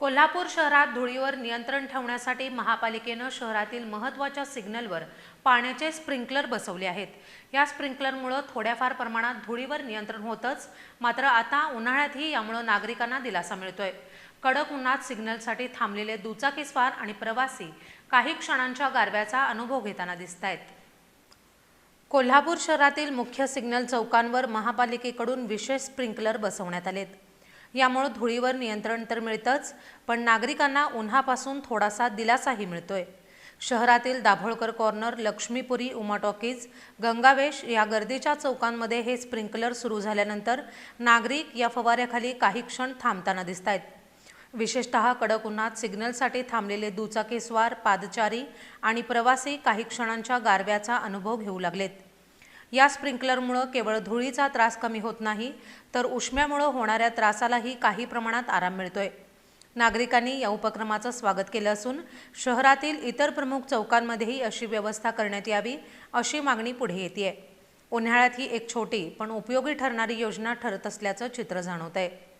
कोल्हापूर शहरात धुळीवर नियंत्रण ठेवण्यासाठी महापालिकेनं शहरातील महत्त्वाच्या सिग्नलवर पाण्याचे स्प्रिंकलर बसवले आहेत. या स्प्रिंकलरमुळं थोड्याफार प्रमाणात धुळीवर नियंत्रण होतंच मात्र आता उन्हाळ्यातही यामुळं नागरिकांना दिलासा मिळतोय. कडक उन्हात सिग्नलसाठी थांबलेले दुचाकीस्वार आणि प्रवासी काही क्षणांच्या गारव्याचा अनुभव घेताना दिसत आहेत कोल्हापूर शहरातील मुख्य सिग्नल चौकांवर महापालिकेकडून विशेष स्प्रिंकलर बसवण्यात आलेत. यामुळे धुळीवर नियंत्रण तर मिळतंच पण नागरिकांना उन्हापासून थोडासा दिलासाही मिळतोय. शहरातील दाभोळकर कॉर्नर लक्ष्मीपुरी उमा टॉकीज गंगावेश या गर्दीच्या चौकांमध्ये हे स्प्रिंकलर सुरू झाल्यानंतर नागरिक या फवाऱ्याखाली काही क्षण थांबताना दिसत आहेत विशेषतः कडक उन्हात सिग्नलसाठी थांबलेले दुचाकीस्वार पादचारी आणि प्रवासी काही क्षणांच्या गारव्याचा अनुभव घेऊ लागलेत. या स्प्रिंकलरमुळं केवळ धुळीचा त्रास कमी होत नाही तर उष्म्यामुळं होणाऱ्या त्रासालाही काही प्रमाणात आराम मिळतोय. नागरिकांनी या उपक्रमाचं स्वागत केलं असून शहरातील इतर प्रमुख चौकांमध्येही अशी व्यवस्था करण्यात यावी अशी मागणी पुढे येते उन्हाळ्यात ही एक छोटी पण उपयोगी ठरणारी योजना ठरत असल्याचं चित्र जाणवत आहे